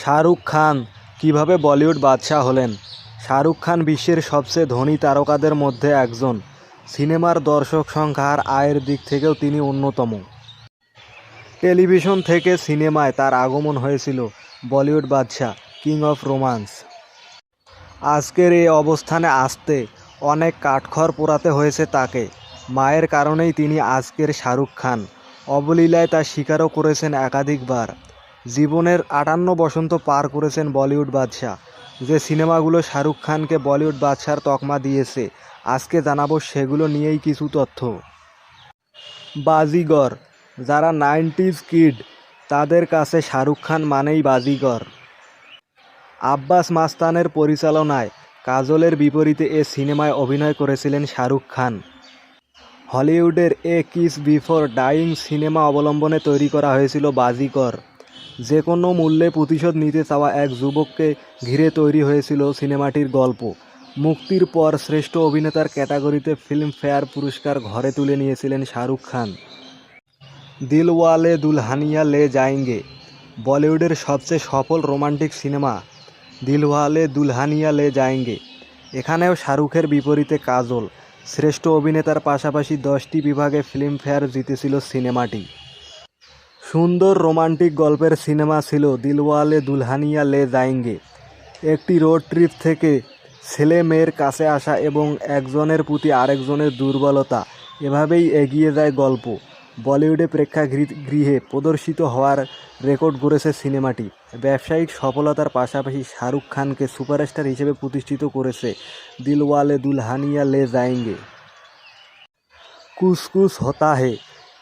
শাহরুখ খান কীভাবে বলিউড বাদশাহ হলেন? শাহরুখ খান বিশ্বের সবচেয়ে ধনী তারকাদের মধ্যে একজন। সিনেমার দর্শক সংখ্যা আর আয়ের দিক থেকেও তিনি অন্যতম। টেলিভিশন থেকে সিনেমায় তার আগমন হয়েছিল বলিউড বাদশাহ কিং অফ রোমান্স। আজকের এই অবস্থানে আসতে অনেক কাঠখড় পোড়াতে হয়েছে তাকে। মায়ের কারণেই তিনি আজকের শাহরুখ খান। অবলীলায় তা স্বীকারও করেছেন একাধিকবার। জীবনের আটান্ন বসন্ত পার করেছেন বলিউড বাদশাহ। যে সিনেমাগুলো শাহরুখ খানকে বলিউড বাদশার তকমা দিয়েছে, আজকে জানাব সেগুলো নিয়েই কিছু তথ্য। বাজিগর, যারা নাইনটিজ কিড, তাদের কাছে শাহরুখ খান মানেই বাজিগর। আব্বাস মাস্তানের পরিচালনায় কাজলের বিপরীতে এ সিনেমায় অভিনয় করেছিলেন শাহরুখ খান। হলিউডের a kiss before dying cinema অবলম্বনে তৈরি করা হয়েছিল বাজিকর যে কোনো মূল্যে প্রতিশোধ নিতে চাওয়া এক যুবককে ঘিরে তৈরি হয়েছিল সিনেমাটির গল্প। মুক্তির পর শ্রেষ্ঠ অভিনেতার ক্যাটাগরিতে ফিল্মফেয়ার পুরস্কার ঘরে তুলে নিয়েছিলেন শাহরুখ খান। দিলওয়ালে দুলহানিয়া লে যায়েঙ্গে, বলিউডের সবচেয়ে সফল রোমান্টিক সিনেমা দিলওয়ালে দুলহানিয়া লে যায়েঙ্গে। এখানেও শাহরুখের বিপরীতে কাজল, শ্রেষ্ঠ অভিনেতার পাশাপাশি দশটি বিভাগে ফিল্মফেয়ার জিতেছিল সিনেমাটি। সুন্দর রোমান্টিক গল্পের সিনেমা ছিল দিলওয়ালে দুলহানিয়া লে যায়েঙ্গে একটি রোড ট্রিপ থেকে ছেলে মেয়ের কাছে আসা এবং একজনের প্রতি আরেকজনের দুর্বলতা, এভাবেই এগিয়ে যায় গল্প। বলিউডে প্রেক্ষাগৃহে প্রদর্শিত হওয়ার রেকর্ড গড়েছে সিনেমাটি। ব্যবসায়িক সফলতার পাশাপাশি শাহরুখ খানকে সুপারস্টার হিসেবে প্রতিষ্ঠিত করেছে দিলওয়ালে দুলহানিয়া লে যায়েঙ্গে কুসকুস হতা হে।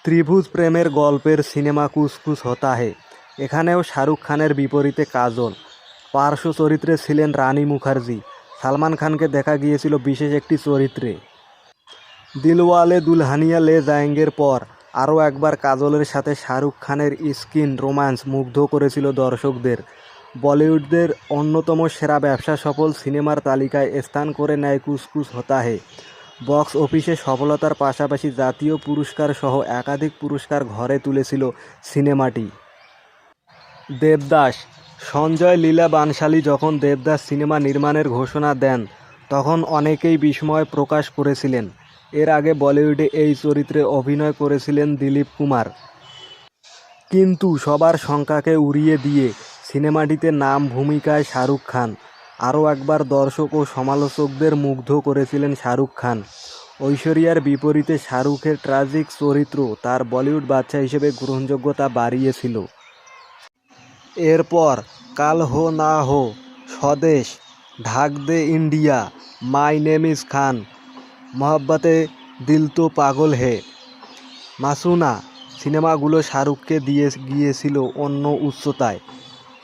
ত্রিভুজ প্রেমের গল্পের সিনেমা কুসকুস হতা হে এখানেও শাহরুখ খানের বিপরীতে কাজল। পার্শ্ব চরিত্রে ছিলেন রানী মুখার্জি। সালমান খানকে দেখা গিয়েছিল বিশেষ একটি চরিত্রে। দিলওয়ালে দুলহানিয়া লে জায়েঙ্গের পর আরও একবার কাজলের সাথে শাহরুখ খানের স্কিন রোম্যান্স মুগ্ধ করেছিল দর্শকদের। বলিউডদের অন্যতম সেরা ব্যবসা সফল সিনেমার তালিকায় স্থান করে নেয় কুসকুস হতা হে বক্স অফিসে সফলতার পাশাপাশি জাতীয় পুরস্কার সহ একাধিক পুরস্কার ঘরে তুলেছিল সিনেমাটি। দেবদাস, সঞ্জয় লীলা বানশালী যখন দেবদাস সিনেমা নির্মাণের ঘোষণা দেন, তখন অনেকেই বিস্ময় প্রকাশ করেছিলেন। এর আগে বলিউডে এই চরিত্রে অভিনয় করেছিলেন দিলীপ কুমার। কিন্তু সবার শঙ্কাকে উড়িয়ে দিয়ে সিনেমাটিতে নাম ভূমিকায় শাহরুখ খান। আরও একবার দর্শক ও সমালোচকদের মুগ্ধ করেছিলেন শাহরুখ খান। ঐশ্বরিয়ার বিপরীতে শাহরুখের ট্রাজিক চরিত্র তার বলিউড বাচ্চা হিসেবে গ্রহণযোগ্যতা বাড়িয়েছিল। এরপর কাল হো Naa Ho, Swades, Chak De India, my name is Khan, Mohabbatein Dil To পাগল হে। মাসুনা, সিনেমাগুলো শাহরুখকে দিয়ে গিয়েছিল অন্য উচ্চতায়।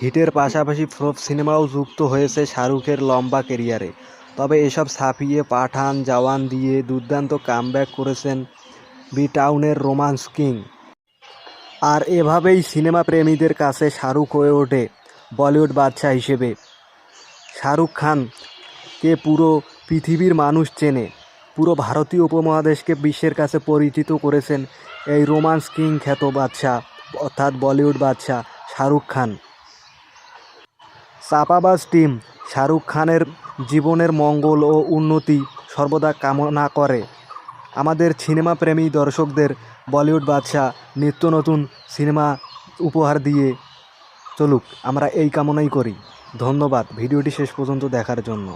হিটের পাশাপাশি ফ্লপ সিনেমাও যুক্ত হয়েছে শাহরুখের লম্বা কেরিয়ারে তবে এসব ছাপিয়ে পাঠান, জওয়ান দিয়ে দুর্দান্ত কামব্যাক করেছেন বি টাউনের রোমান্স কিং। আর এভাবেই সিনেমা প্রেমীদের কাছে শাহরুখ হয়ে ওঠে বলিউড বাদশাহ হিসেবে। শাহরুখ খানকে পুরো পৃথিবীর মানুষ চেনে, পুরো ভারতীয় উপমহাদেশকে বিশ্বের কাছে পরিচিত করেছেন এই রোমান্স কিং খ্যাত বাদশাহ, অর্থাৎ বলিউড বাদশাহ শাহরুখ খান। চাপাবাজ টিম শাহরুখ খানের জীবনের মঙ্গল ও উন্নতি সর্বদা কামনা করে। আমাদের সিনেমা প্রেমী দর্শকদের বলিউড বাদশাহ নিত্য নতুন সিনেমা উপহার দিয়ে চলুক, আমরা এই কামনাই করি। ধন্যবাদ, ভিডিওটি শেষ পর্যন্ত দেখার জন্য।